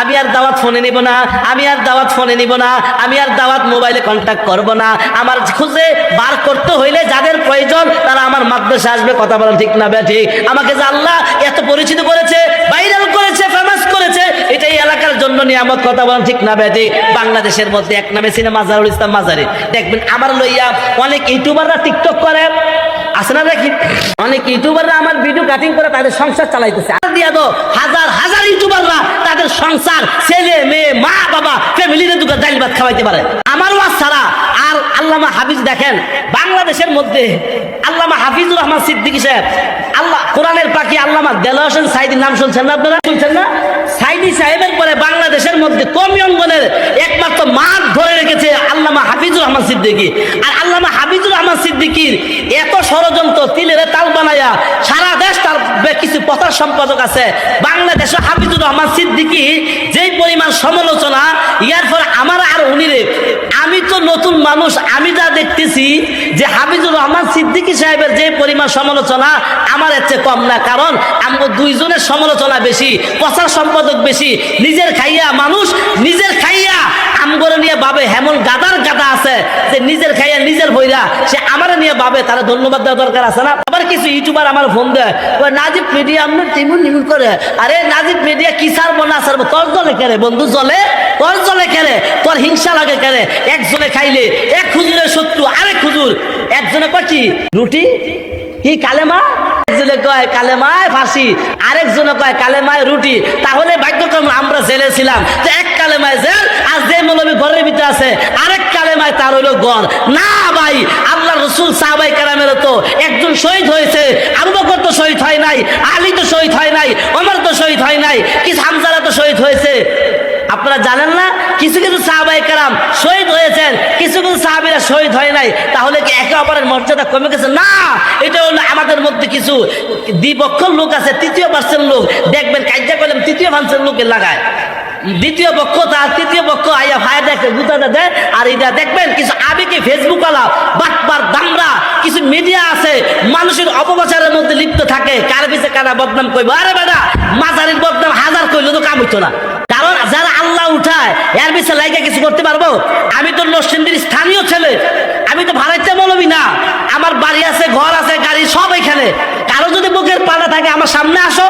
আমি আর দাওয়াত ফোনে নিব না, আমি আর দাওয়াত ফোনে নিব না, আমি আর দাওয়াত মোবাইলে কন্ট্যাক্ট করব না। আমার খুঁজে বার করতে হইলে যাদের প্রয়োজন, তারা আমার মাদ্রাসা আসবে, কথা বলেন ঠিক না বে ঠিক আমাকে যে আল্লাহ এত পরিচিত করেছে ভাইরাল করেছে ফেমাস করেছে, এটাই এলাকার জন্য নিয়ামত, কথা বলেন ঠিক না বে ঠিক বাংলাদেশের মধ্যে এক নামে সিনেমা মাজারুল ইসলাম মাজারে। দেখবেন আমার লইয়া অনেক ইউটিউবাররা টিকটক করে। আছে না দেখি? অনেক ইউটিউবাররা আমার ভিডিও কাটিং করে তাদের সংসার চালাইতেছে। আর দিয়া দো হাজার হাজার ইউটিউবাররা সংসার, ছেলে, মেয়ে, মা, বাবা ফ্যামিলিতে দুটো ডাইল ভাত খাওয়াইতে পারে। আমার ওয়াজ ছাড়া আর আল্লামা হাফিজ দেখেন, বাংলাদেশের মধ্যে আল্লামা হাফিজুর রহমান সিদ্দিকী সাহেব, আল্লাহ কোরআনের পাখি আল্লামা দেল হোসেন সাইদির নাম শুনছেন না আপনারা? শুনছেন না? সাইদি সাহেবের পরে বাংলাদেশের মধ্যে কমি অঙ্গনের একমাত্র মাঠ ধরে রেখেছে আল্লামা হাফিজুর রহমান সিদ্দিকী। আর আল্লামা হাফিজুর রহমান সিদ্দিকীর এত ষড়যন্ত্র, তিলের তাল বানায়া সারা দেশ তার বে- কিছু প্রচার সম্পাদক আছে। বাংলাদেশে হাফিজুর রহমান সিদ্দিকি যেই পরিমাণ সমালোচনা, ইয়ার পর আমার আর উনিরে আমি তো নতুন মানুষ, আমি যা দেখতেছি যে হাফিজুর রহমান সিদ্দিকি সাহেবের যে পরিমাণ সমালোচনা, আমার এর চেয়ে কম না। কারণ আমরা দুইজনের সমালোচনা বেশি, প্রচার সম্পাদক বেশি, নিজের খাইয়া মানুষ, নিজের খাইয়া আমগরে নিয়ে ভাবে, হেমন গাদার গাদা আছে, যে নিজের খাইয়া নিজের বইরা সে আমার নিয়ে ভাবে, তারা ধন্যবাদ দেওয়া দরকার আছে না? আবার কিছু ইউটিউবার আমার ফোন দেয় নাজিব মিডিয়া আপনার তিমুন নিমুন করে, আরে নাজিব মিডিয়া কি সারবো না সারবো তোর জলে কেড়ে বন্ধু, জলে? তোর জলে কেড়ে তোর হিংসা লাগে কেড়ে একজনে খাইলে, এক খুজুরের শত্রু, আরেক খুজুর। একজনে কি, রুটি? কি কালেমা একজনে কয়, কালেমায় ফাঁসি। আরেকজনে কয়, কালেমায় রুটি। তাহলে ভাগ্যক্রম আমরা জেলে ছিলাম তো এক কালেমায় জেল আর যে মৌলবী ঘরের ভিতরে আছে, আরেক কালেমায় তার হইল গড়। না ভাই, আল্লাহ রসুল সাহাবাই কালামের তো একজন শহীদ হয়েছে, আবু বকর তো শহীদ হয় নাই, আলী তো শহীদ হয় নাই অমর তো শহীদ হয় নাই, কি হামজারা তো শহীদ হয়েছে। আপনারা জানেন না? কিছু কিছু সাহাবাই কালাম শহীদ হয়েছেন, কিছু কিছু সাহাবিরা শহীদ হয় নাই, তাহলে কি একে অপরের মর্যাদা কমে গেছে? না, এটা হলো আমাদের মধ্যে কিছু দ্বিপক্ষর লোক আছে, তৃতীয় পার্সেন্ট লোক। দেখবেন কাজটা করলেন তৃতীয় পার্সেন্ট লোকে লাগায়। দ্বিতীয় পক্ষ তার তৃতীয় পক্ষ আইয়া ভাইয়া দেখে গুতাটা দেয় আর এটা দেখবেন, কিছু আবেগে ফেসবুক আলা বাটবার দামরা, কিছু মিডিয়া আছে, মানুষের অপপ্রচারের মধ্যে লিপ্ত থাকে। কার পিছে কারা বদনাম কইব? আরে বেটা, মাঝারির বদনাম হাজার কইলে তো কাম হইতো না কারণ যারা আল্লাহ উঠায় এর বিষয়ে লাইকা কিছু করতে পারব? আমি তো নসিন্দির স্থানীয় ছেলে। আমি তো ভাড়াইতে বলবি না। আমার বাড়ি আছে, ঘর আছে, গাড়ি সব এখানে। কারও যদি বুকের পাতা থাকে, আমার সামনে আসো।